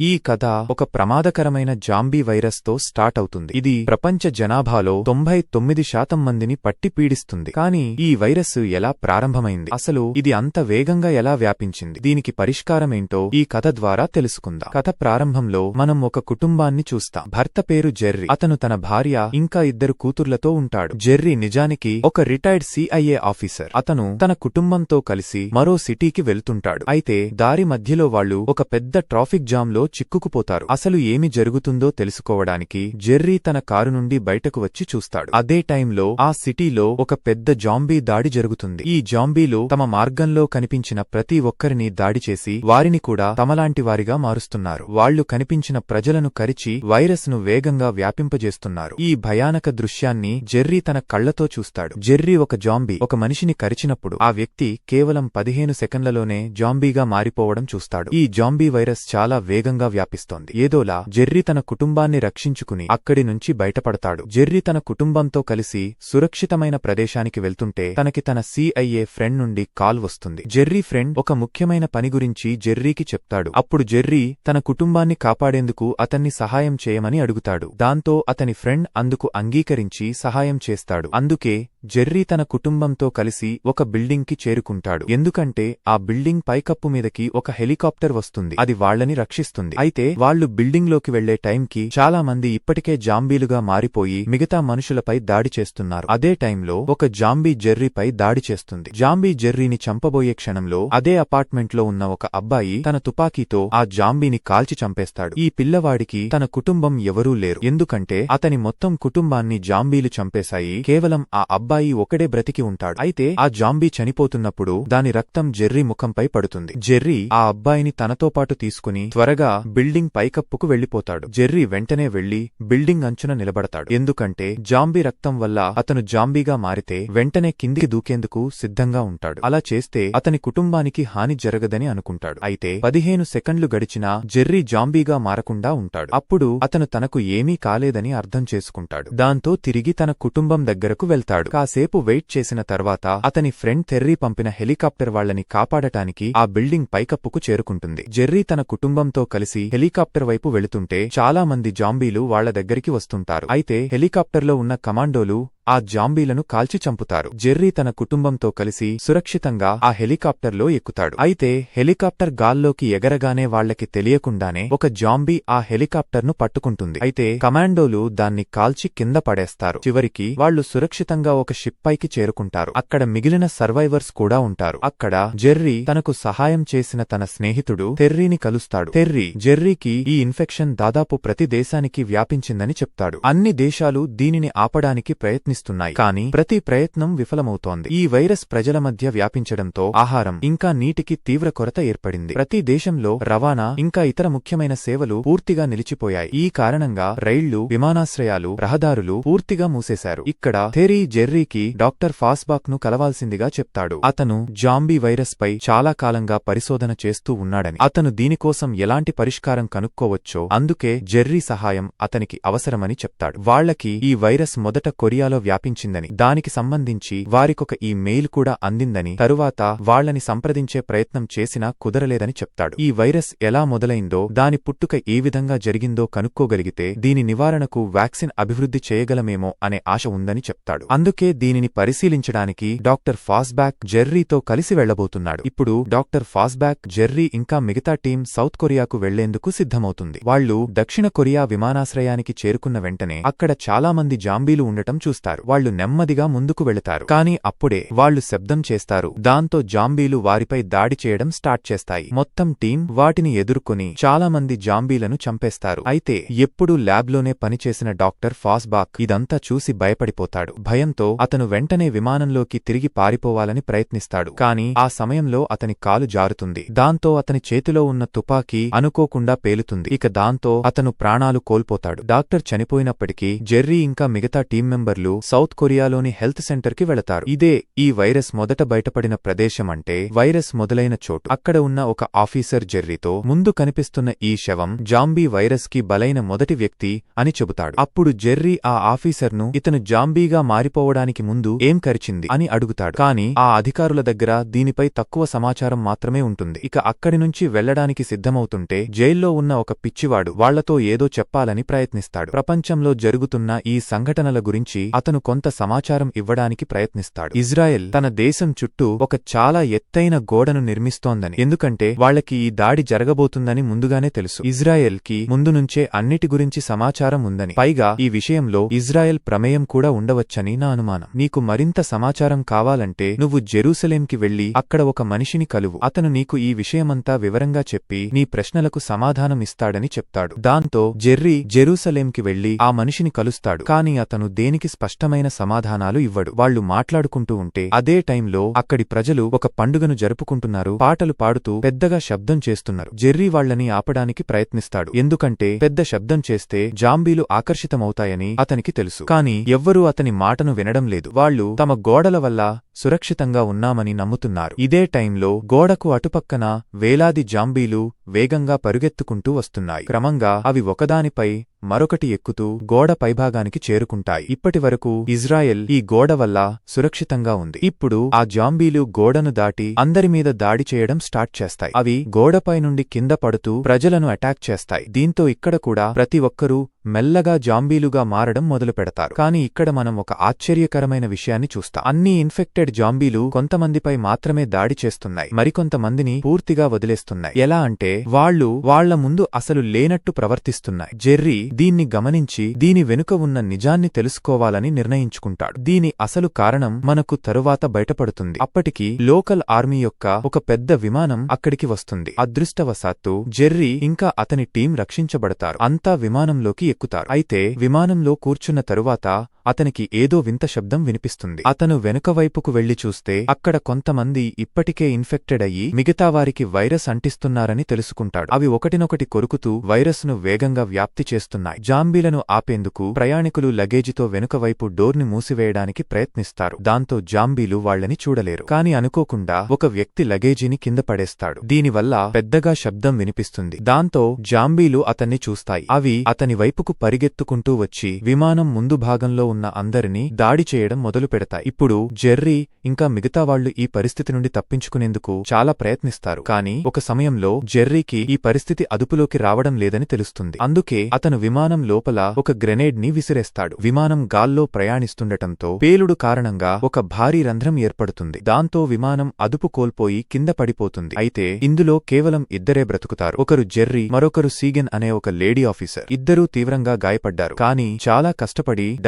ఈ కథ ఒక ప్రమాదకరమైన జాంబీ వైరస్తో స్టార్ట్ అవుతుంది. ఇది ప్రపంచ జనాభాలో తొంభై తొమ్మిది శాతం మందిని పట్టి పీడిస్తుంది. కానీ ఈ వైరస్ ఎలా ప్రారంభమైంది? అసలు ఇది అంత వేగంగా ఎలా వ్యాపించింది? దీనికి పరిష్కారమేంటో ఈ కథ ద్వారా తెలుసుకుందాం. కథ ప్రారంభంలో మనం ఒక కుటుంబాన్ని చూస్తాం. భర్త పేరు జెర్రీ. అతను తన భార్య ఇంకా ఇద్దరు కూతుర్లతో ఉంటాడు. జెర్రీ నిజానికి ఒక రిటైర్డ్ సిఐఏ ఆఫీసర్. అతను తన కుటుంబంతో కలిసి మరో సిటీకి వెళ్తుంటాడు. అయితే దారి మధ్యలో వాళ్ళు ఒక పెద్ద ట్రాఫిక్ జామ్లో చిక్కుకుపోతారు. అసలు ఏమి జరుగుతుందో తెలుసుకోవడానికి జెర్రీ తన కారు నుండి బయటకు వచ్చి చూస్తాడు. అదే టైంలో ఆ సిటీలో ఒక పెద్ద జాంబీ దాడి జరుగుతుంది. ఈ జాంబీలు తమ మార్గంలో కనిపించిన ప్రతి ఒక్కరిని దాడి చేసి వారిని కూడా తమలాంటి వారిగా మారుస్తున్నారు. వాళ్ళు కనిపించిన ప్రజలను కరిచి వైరస్ను వేగంగా వ్యాపింపజేస్తున్నారు. ఈ భయానక దృశ్యాన్ని జెర్రీ తన కళ్ళతో చూస్తాడు. జెర్రీ ఒక జాంబీ ఒక మనిషిని కరిచినప్పుడు ఆ వ్యక్తి కేవలం పదిహేను సెకండ్లలోనే జాంబీగా మారిపోవడం చూస్తాడు. ఈ జాంబీ వైరస్ చాలా వేగంగా వ్యాపిస్తోంది. ఏదోలా జెర్రీ తన కుటుంబాన్ని రక్షించుకుని అక్కడి నుంచి బయటపడతాడు. జెర్రీ తన కుటుంబంతో కలిసి సురక్షితమైన ప్రదేశానికి వెళ్తుంటే తనకి తన సిఐఏ ఫ్రెండ్ నుండి కాల్ వస్తుంది. జెర్రీ ఫ్రెండ్ ఒక ముఖ్యమైన పని గురించి జెర్రీకి చెప్తాడు. అప్పుడు జెర్రీ తన కుటుంబాన్ని కాపాడేందుకు అతన్ని సహాయం చేయమని అడుగుతాడు. దాంతో అతని ఫ్రెండ్ అందుకు అంగీకరించి సహాయం చేస్తాడు. అందుకే జెర్రీ తన కుటుంబంతో కలిసి ఒక బిల్డింగ్కి చేరుకుంటాడు. ఎందుకంటే ఆ బిల్డింగ్ పైకప్పు మీదకి ఒక హెలికాప్టర్ వస్తుంది. అది వాళ్ళని రక్షిస్తుంది. అయితే వాళ్ళు బిల్డింగ్లోకి వెళ్ళే టైంకి చాలా మంది ఇప్పటికే జాంబీలుగా మారిపోయి మిగతా మనుషులపై దాడి చేస్తున్నారు. అదే టైంలో ఒక జాంబీ జెర్రీపై దాడి చేస్తుంది. జాంబీ జెర్రీని చంపబోయే క్షణంలో అదే అపార్ట్మెంట్లో ఉన్న ఒక అబ్బాయి తన తుపాకీతో ఆ జాంబీని కాల్చి చంపేస్తాడు. ఈ పిల్లవాడికి తన కుటుంబం ఎవరూ లేరు. ఎందుకంటే అతని మొత్తం కుటుంబాన్ని జాంబీలు చంపేశాయి. కేవలం ఆ అబ్బాయి ఒకడే బ్రతికి ఉంటాడు. అయితే ఆ జాంబీ చనిపోతున్నప్పుడు దాని రక్తం జెర్రీ ముఖంపై పడుతుంది. జెర్రీ ఆ అబ్బాయిని తనతో పాటు తీసుకుని త్వరగా బిల్డింగ్ పైకప్పుకు వెళ్ళిపోతాడు జెర్రీ వెంటనే వెళ్ళి బిల్డింగ్ అంచున నిలబడతాడు. ఎందుకంటే జాంబీ రక్తం వల్ల అతను జాంబీగా మారితే వెంటనే కిందికి దూకేందుకు సిద్ధంగా ఉంటాడు. అలా చేస్తే అతని కుటుంబానికి హాని జరగదని అనుకుంటాడు. అయితే పదిహేను సెకండ్లు గడిచినా జెర్రీ జాంబీగా మారకుండా ఉంటాడు. అప్పుడు అతను తనకు ఏమీ కాలేదని అర్థం చేసుకుంటాడు. దాంతో తిరిగి తన కుటుంబం దగ్గరకు వెళ్తాడు. కాసేపు వెయిట్ చేసిన తర్వాత అతని ఫ్రెండ్ తెర్రీ పంపిన హెలికాప్టర్ వాళ్ళని కాపాడటానికి ఆ బిల్డింగ్ పైకప్పుకు చేరుకుంటుంది. జెర్రీ తన కుటుంబంతో కలిసి హెలికాప్టర్ వైపు వెళుతుంటే చాలా మంది జాంబీలు వాళ్ళ దగ్గరికి వస్తుంటారు. అయితే హెలికాప్టర్లో ఉన్న కమాండోలు ఆ జాంబీలను కాల్చి చంపుతారు. జెర్రీ తన కుటుంబంతో కలిసి సురక్షితంగా ఆ హెలికాప్టర్లో ఎక్కుతాడు. అయితే హెలికాప్టర్ గాల్లోకి ఎగరగానే వాళ్ళకి తెలియకుండానే ఒక జాంబీ ఆ హెలికాప్టర్ను పట్టుకుంటుంది. అయితే కమాండోలు దాన్ని కాల్చి కింద పడేస్తారు. చివరికి వాళ్ళు సురక్షితంగా ఒక షిప్ పైకి చేరుకుంటారు. అక్కడ మిగిలిన సర్వైవర్స్ కూడా ఉంటారు. అక్కడ జెర్రీ తనకు సహాయం చేసిన తన స్నేహితుడు తెర్రీని కలుస్తాడు. తెర్రీ జెర్రీకి ఈ ఇన్ఫెక్షన్ దాదాపు ప్రతి దేశానికి వ్యాపించిందని చెప్తాడు. అన్ని దేశాలు దీనిని ఆపడానికి ప్రయత్నిస్తున్నాయి కానీ ప్రతి ప్రయత్నం విఫలమవుతోంది. ఈ వైరస్ ప్రజల మధ్య వ్యాపించడంతో ఆహారం ఇంకా నీటికి తీవ్ర కొరత ఏర్పడింది. ప్రతి దేశంలో రవాణా ఇంకా ఇతర ముఖ్యమైన సేవలు పూర్తిగా నిలిచిపోయాయి. ఈ కారణంగా రైళ్ళు విమానాశ్రయాలు రహదారులు పూర్తిగా మూసేశారు. ఇక్కడ థెరీ జెర్రీకి డాక్టర్ ఫాస్బాక్ను కలవాల్సిందిగా చెప్తాడు. అతను జాంబీ వైరస్ పై చాలా కాలంగా పరిశోధన చేస్తూ ఉన్నాడని. అతను దీనికోసం ఎలాంటి పరిష్కారం కనుక్కోవచ్చో అందుకే జెర్రీ సహాయం అతనికి అవసరమని చెప్తాడు. వాళ్ళకి ఈ వైరస్ మొదట కొరియాలో వ్యాపించిందని దానికి సంబంధించి వారికొక ఈ మెయిల్ కూడా అందిందని తరువాత వాళ్ళని సంప్రదించే ప్రయత్నం చేసినా కుదరలేదని చెప్తాడు. ఈ వైరస్ ఎలా మొదలైందో దాని పుట్టుక ఏ విధంగా జరిగిందో కనుక్కోగలిగితే దీని నివారణకు వ్యాక్సిన్ అభివృద్ధి చేయగలమేమో అనే ఆశ ఉందని చెప్తాడు. అందుకే దీనిని పరిశీలించడానికి డాక్టర్ ఫాస్బ్యాక్ జెర్రీతో కలిసి వెళ్ళబోతున్నాడు ఇప్పుడు డాక్టర్ ఫాస్బ్యాక్ జెర్రీ ఇంకా మిగతా టీం సౌత్ కొరియాకు వెళ్ళేందుకు సిద్ధమవుతుంది. వాళ్ళు దక్షిణ కొరియా విమానాశ్రయానికి చేరుకున్న వెంటనే అక్కడ చాలా మంది జాంబీలు ఉండటం చూస్తారు. వాళ్ళు నెమ్మదిగా ముందుకు వెళతారు. కానీ అప్పుడే వాళ్ళు శబ్దం చేస్తారు. దాంతో జాంబీలు వారిపై దాడి చేయడం స్టార్ట్ చేస్తాయి. మొత్తం టీం వాటిని ఎదుర్కొని చాలా మంది జాంబీలను చంపేస్తారు. అయితే ఎప్పుడూ ల్యాబ్లోనే పనిచేసిన డాక్టర్ ఫాస్బాక్ ఇదంతా చూసి భయపడిపోతాడు. భయంతో అతను వెంటనే విమానంలోకి తిరిగి పారిపోవాలని ప్రయత్నిస్తాడు. కాని ఆ సమయంలో అతని కాలు జారుతుంది. దాంతో అతని చేతిలో ఉన్న తుపాకీ అనుకోకుండా పేలుతుంది. ఇక దాంతో అతను ప్రాణాలు కోల్పోతాడు. డాక్టర్ చనిపోయినప్పటికీ జెర్రీ ఇంకా మిగతా టీం మెంబర్లు సౌత్ కొరియాలోని హెల్త్ సెంటర్కి వెళతారు. ఇదే ఈ వైరస్ మొదట బయటపడిన ప్రదేశం అంటే వైరస్ మొదలైన చోటు. అక్కడ ఉన్న ఒక ఆఫీసర్ జెర్రీతో ముందు కనిపిస్తున్న ఈ శవం జాంబీ వైరస్కి బలైన మొదటి వ్యక్తి అని చెబుతాడు. అప్పుడు జెర్రీ ఆ ఆఫీసర్ను ఇతను జాంబీగా మారిపోవడానికి ముందు ఏం కరిచింది అని అడుగుతాడు. కాని ఆ అధికారుల దగ్గర దీనిపై తక్కువ సమాచారం మాత్రమే ఉంటుంది. ఇక అక్కడి నుంచి వెళ్ళడానికి సిద్ధమవుతుంటే జైల్లో ఉన్న ఒక పిచ్చివాడు వాళ్ళతో ఏదో చెప్పాలని ప్రయత్నిస్తాడు. ప్రపంచంలో జరుగుతున్న ఈ సంఘటనల గురించి అతను అతను కొంత సమాచారం ఇవ్వడానికి ప్రయత్నిస్తాడు. ఇజ్రాయెల్ తన దేశం చుట్టూ ఒక చాలా ఎత్తైన గోడను నిర్మిస్తోందని ఎందుకంటే వాళ్ళకి ఈ దాడి జరగబోతుందని ముందుగానే తెలుసు. ఇజ్రాయెల్కి ముందు నుంచే అన్నిటి గురించి సమాచారం ఉందని పైగా ఈ విషయంలో ఇజ్రాయెల్ ప్రమేయం కూడా ఉండవచ్చని నా అనుమానం. నీకు మరింత సమాచారం కావాలంటే నువ్వు జెరూసలేంకి వెళ్ళి అక్కడ ఒక మనిషిని కలువు. అతను నీకు ఈ విషయమంతా వివరంగా చెప్పి నీ ప్రశ్నలకు సమాధానం ఇస్తాడని చెప్తాడు. దాంతో జెర్రీ జెరూసలేంకి వెళ్ళి ఆ మనిషిని కలుస్తాడు కాని అతను దేనికి స్పష్టమైన సమాధానాలు ఇవ్వడు. వాళ్ళు మాట్లాడుకుంటూ ఉంటే అదే టైంలో అక్కడి ప్రజలు ఒక పండుగను జరుపుకుంటున్నారు. పాటలు పాడుతూ పెద్దగా శబ్దం చేస్తున్నారు. జెర్రీ వాళ్ళని ఆపడానికి ప్రయత్నిస్తాడు. ఎందుకంటే పెద్ద శబ్దం చేస్తే జాంబీలు ఆకర్షితమవుతాయని అతనికి తెలుసు. కాని ఎవ్వరూ అతని మాటను వినడం లేదు. వాళ్ళు తమ గోడల వల్ల సురక్షితంగా ఉన్నామని నమ్ముతున్నారు. ఇదే టైంలో గోడకు అటుపక్కన వేలాది జాంబీలు వేగంగా పరుగెత్తుకుంటూ వస్తున్నాయి. క్రమంగా అవి ఒకదానిపై మరొకటి ఎక్కుతూ గోడ పైభాగానికి చేరుకుంటాయి. ఇప్పటివరకు ఇజ్రాయెల్ ఈ గోడ వల్ల సురక్షితంగా ఉంది. ఇప్పుడు ఆ జాంబీలు గోడను దాటి అందరి మీద దాడి చేయడం స్టార్ట్ చేస్తాయి. అవి గోడపై నుండి కింద పడుతూ ప్రజలను అటాక్ చేస్తాయి. దీంతో ఇక్కడ కూడా ప్రతి ఒక్కరూ మెల్లగా జాంబీలుగా మారడం మొదలు పెడతారు. కానీ ఇక్కడ మనం ఒక ఆశ్చర్యకరమైన విషయాన్ని చూస్తాం. అన్ని ఇన్ఫెక్టెడ్ జాంబీలు కొంతమందిపై మాత్రమే దాడి చేస్తున్నాయి. మరికొంతమందిని పూర్తిగా వదిలేస్తున్నాయి. ఎలా అంటే వాళ్ళు వాళ్ళ ముందు అసలు లేనట్టు ప్రవర్తిస్తున్నాయి. జెర్రీ దీన్ని గమనించి దీని వెనుక ఉన్న నిజాన్ని తెలుసుకోవాలని నిర్ణయించుకుంటాడు. దీని అసలు కారణం మనకు తరువాత బయటపడుతుంది. అప్పటికి లోకల్ ఆర్మీ యొక్క ఒక పెద్ద విమానం అక్కడికి వస్తుంది. అదృష్టవశాత్తు జెర్రీ ఇంకా అతని టీం రక్షించబడతారు. అంతా విమానంలోకి ఎక్కుతారు. అయితే విమానంలో కూర్చున్న తరువాత అతనికి ఏదో వింత శబ్దం వినిపిస్తుంది. అతను వెనుకవైపుకు వెళ్ళి చూస్తే అక్కడ కొంతమంది ఇప్పటికే ఇన్ఫెక్టెడ్ అయ్యి మిగతావారికి వైరస్ అంటిస్తున్నారని తెలుసుకుంటాడు. అవి ఒకటినొకటి కొరుకుతూ వైరస్ను వేగంగా వ్యాప్తి చేస్తున్నాయి. జాంబీలను ఆపేందుకు ప్రయాణికులు లగేజితో వెనుకవైపు డోర్ని మూసివేయడానికి ప్రయత్నిస్తారు. దాంతో జాంబీలు వాళ్ళని చూడలేరు. కాని అనుకోకుండా ఒక వ్యక్తి లగేజీని కింద పడేస్తాడు. దీనివల్ల పెద్దగా శబ్దం వినిపిస్తుంది. దాంతో జాంబీలు అతన్ని చూస్తాయి. అవి అతని వైపుకు పరిగెత్తుకుంటూ వచ్చి విమానం ముందు భాగంలో ఉన్న అందరినీ దాడి చేయడం మొదలు పెడతాయి ఇప్పుడు జెర్రీ ఇంకా మిగతావాళ్ళు ఈ పరిస్థితి నుండి తప్పించుకునేందుకు చాలా ప్రయత్నిస్తారు. కానీ ఒక సమయంలో జెర్రీకి ఈ పరిస్థితి అదుపులోకి రావడం లేదని తెలుస్తుంది. అందుకే అతను విమానం లోపల ఒక గ్రెనేడ్ని విసిరేస్తాడు. విమానం గాల్లో ప్రయాణిస్తుండటంతో పేలుడు కారణంగా ఒక భారీ రంధ్రం ఏర్పడుతుంది. దాంతో విమానం అదుపు కోల్పోయి కింద పడిపోతుంది. అయితే ఇందులో కేవలం ఇద్దరే బ్రతుకుతారు. ఒకరు జెర్రీ మరొకరు సీగెన్ అనే ఒక లేడీ ఆఫీసర్. ఇద్దరూ తీవ్రంగా గాయపడ్డారు. కానీ చాలా కష్టపడి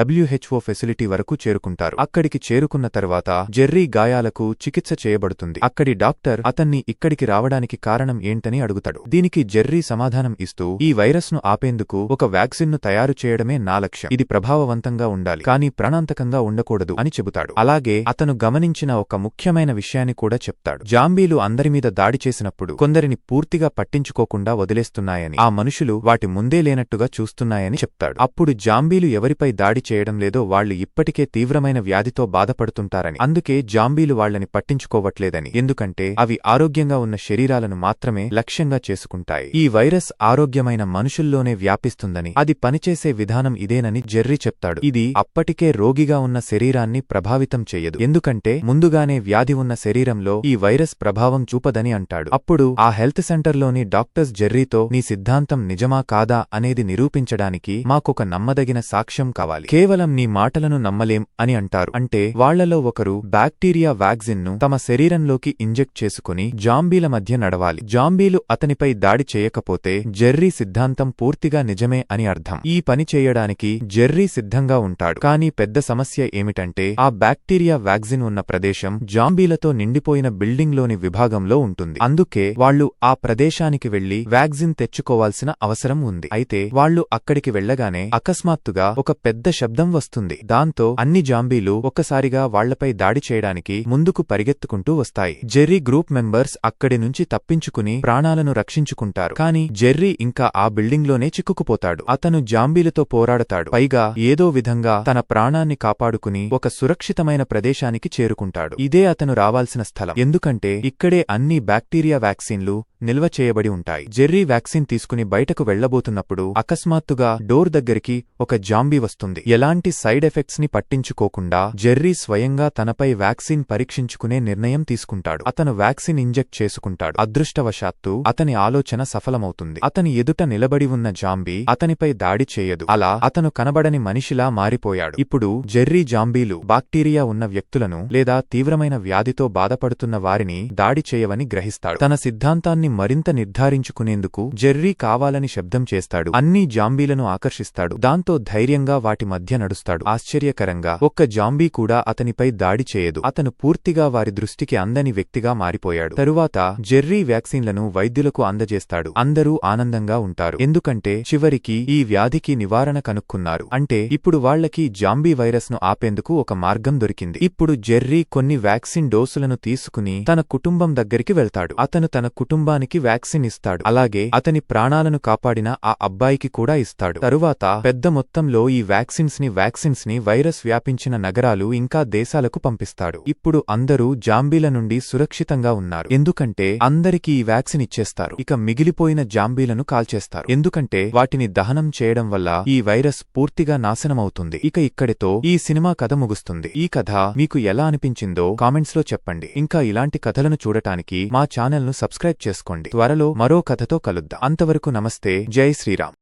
డబ్ల్యూహెచ్ఓ ఫెసిలిటీ వరకు చేరుకుంటారు. అక్కడికి చేరుకున్న తర్వాత జెర్రీ గాయాలకు చికిత్స చేయబడుతుంది. అక్కడి డాక్టర్ అతన్ని ఇక్కడికి రావడానికి కారణం ఏంటని అడుగుతాడు. దీనికి జెర్రీ సమాధానం ఇస్తూ ఈ వైరస్ను ఆపేందుకు ఒక వ్యాక్సిన్ను తయారు చేయడమే నా లక్ష్యం. ఇది ప్రభావవంతంగా ఉండాలి కానీ ప్రాణాంతకంగా ఉండకూడదు అని చెబుతాడు. అలాగే అతను గమనించిన ఒక ముఖ్యమైన విషయాన్ని కూడా చెప్తాడు. జాంబీలు అందరి మీద దాడి చేసినప్పుడు కొందరిని పూర్తిగా పట్టించుకోకుండా వదిలేస్తున్నాయని ఆ మనుషులు వాటి ముందే లేనట్టుగా చూస్తున్నాయని చెప్తాడు. అప్పుడు జాంబీలు ఎవరిపై దాడి చేయడం లేదు వాళ్ళు ఇప్పటికే తీవ్రమైన వ్యాధితో బాధపడుతుంటారని. అందుకే జాంబీలు వాళ్ళని పట్టించుకోవట్లేదని. ఎందుకంటే అవి ఆరోగ్యంగా ఉన్న శరీరాలను మాత్రమే లక్ష్యంగా చేసుకుంటాయి. ఈ వైరస్ ఆరోగ్యమైన మనుషుల్లోనే వ్యాపిస్తుందని అది పనిచేసే విధానం ఇదేనని జెర్రీ చెప్తాడు. ఇది అప్పటికే రోగిగా ఉన్న శరీరాన్ని ప్రభావితం చెయ్యదు ఎందుకంటే ముందుగానే వ్యాధి ఉన్న శరీరంలో ఈ వైరస్ ప్రభావం చూపదని అంటాడు. అప్పుడు ఆ హెల్త్ సెంటర్లోని డాక్టర్స్ జెర్రీతో నీ సిద్ధాంతం నిజమా కాదా? అనేది నిరూపించడానికి మాకొక నమ్మదగిన సాక్ష్యం కావాలి. కేవలం నీ మాటలను నమ్మలేం అని అంటారు. అంటే వాళ్ళలో ఒకరు బ్యాక్టీరియా వ్యాక్సిన్ను తమ శరీరంలోకి ఇంజెక్ట్ చేసుకుని జాంబీల మధ్య నడవాలి. జాంబీలు అతనిపై దాడి చేయకపోతే జెర్రీ సిద్ధాంతం పూర్తిగా నిజమే అని అర్థం. ఈ పని చేయడానికి జెర్రీ సిద్ధంగా ఉంటాడు. కానీ పెద్ద సమస్య ఏమిటంటే ఆ బ్యాక్టీరియా వ్యాక్సిన్ ఉన్న ప్రదేశం జాంబీలతో నిండిపోయిన బిల్డింగ్లోని విభాగంలో ఉంటుంది. అందుకే వాళ్ళు ఆ ప్రదేశానికి వెళ్ళి వ్యాక్సిన్ తెచ్చుకోవాల్సిన అవసరం ఉంది. అయితే వాళ్ళు అక్కడికి వెళ్ళగానే అకస్మాత్తుగా ఒక పెద్ద శబ్దం వస్తుంది. దాంతో అన్ని జాంబీలు ఒక్కసారిగా వాళ్ళపై దాడి చేయడానికి ముందుకు పరిగెత్తుకుంటూ వస్తాయి. జెర్రీ గ్రూప్ మెంబర్స్ అక్కడి నుంచి తప్పించుకుని ప్రాణాలను రక్షించుకుంటారు. కాని జెర్రీ ఇంకా ఆ బిల్డింగ్లోనే చిక్కుకుపోతాడు. అతను జాంబీలతో పోరాడతాడు. పైగా ఏదో విధంగా తన ప్రాణాన్ని కాపాడుకుని ఒక సురక్షితమైన ప్రదేశానికి చేరుకుంటాడు. ఇదే అతను రావాల్సిన స్థలం. ఎందుకంటే ఇక్కడే అన్ని బ్యాక్టీరియా వ్యాక్సిన్లు నిల్వ చేయబడి ఉంటాయి. జెర్రీ వ్యాక్సిన్ తీసుకుని బయటకు వెళ్ళబోతున్నప్పుడు అకస్మాత్తుగా డోర్ దగ్గరికి ఒక జాంబీ వస్తుంది. ఎలాంటి సైడ్ ఎఫెక్ట్స్ని పట్టించుకోకుండా జెర్రీ స్వయంగా తనపై వ్యాక్సిన్ పరీక్షించుకునే నిర్ణయం తీసుకుంటాడు. అతను వ్యాక్సిన్ ఇంజెక్ట్ చేసుకుంటాడు. అదృష్టవశాత్తు అతని ఆలోచన సఫలమవుతుంది. అతని ఎదుట నిలబడి ఉన్న జాంబీ అతనిపై దాడి చేయదు. అలా అతను కనబడని మనిషిలా మారిపోయాడు. ఇప్పుడు జెర్రీ జాంబీలు బాక్టీరియా ఉన్న వ్యక్తులను లేదా తీవ్రమైన వ్యాధితో బాధపడుతున్న వారిని దాడి చేయవని గ్రహిస్తాడు. తన సిద్ధాంతాన్ని మరింత నిర్ధారించుకునేందుకు జెర్రీ కావాలని శబ్దం చేస్తాడు. అన్ని జాంబీలను ఆకర్షిస్తాడు. దాంతో ధైర్యంగా వాటి మధ్య నడుస్తాడు. ఆశ్చర్యకరంగా ఒక్క జాంబీ కూడా అతనిపై దాడి చేయదు. అతను పూర్తిగా వారి దృష్టికి అందని వ్యక్తిగా మారిపోయాడు. తరువాత జెర్రీ వ్యాక్సిన్లను వైద్యులకు అందజేస్తాడు. అందరూ ఆనందంగా ఉంటారు. ఎందుకంటే చివరికి ఈ వ్యాధికి నివారణ కనుక్కున్నారు. అంటే ఇప్పుడు వాళ్ళకి జాంబీ వైరస్ను ఆపేందుకు ఒక మార్గం దొరికింది. ఇప్పుడు జెర్రీ కొన్ని వ్యాక్సిన్ డోసులను తీసుకుని తన కుటుంబం దగ్గరికి వెళ్తాడు. అతను తన కుటుంబాన్ని కుటుంబానికి వ్యాక్సిన్ ఇస్తాడు. అలాగే అతని ప్రాణాలను కాపాడిన ఆ అబ్బాయికి కూడా ఇస్తాడు. తరువాత పెద్ద మొత్తంలో ఈ వ్యాక్సిన్స్ని వ్యాక్సిన్స్ని వైరస్ వ్యాపించిన నగరాలు ఇంకా దేశాలకు పంపిస్తాడు. ఇప్పుడు అందరూ జాంబీల నుండి సురక్షితంగా ఉన్నారు. ఎందుకంటే అందరికీ ఈ వ్యాక్సిన్ ఇచ్చేస్తారు. ఇక మిగిలిపోయిన జాంబీలను కాల్చేస్తారు. ఎందుకంటే వాటిని దహనం చేయడం వల్ల ఈ వైరస్ పూర్తిగా నాశనమవుతుంది. ఇక ఇక్కడితో ఈ సినిమా కథ ముగుస్తుంది. ఈ కథ మీకు ఎలా అనిపించిందో కామెంట్స్లో చెప్పండి. ఇంకా ఇలాంటి కథలను చూడటానికి మా ఛానల్ను ను సబ్స్క్రైబ్ చేసుకోండి. త్వరలో మరో కథతో కలుద్దాం. అంతవరకు నమస్తే. జై శ్రీరామ్.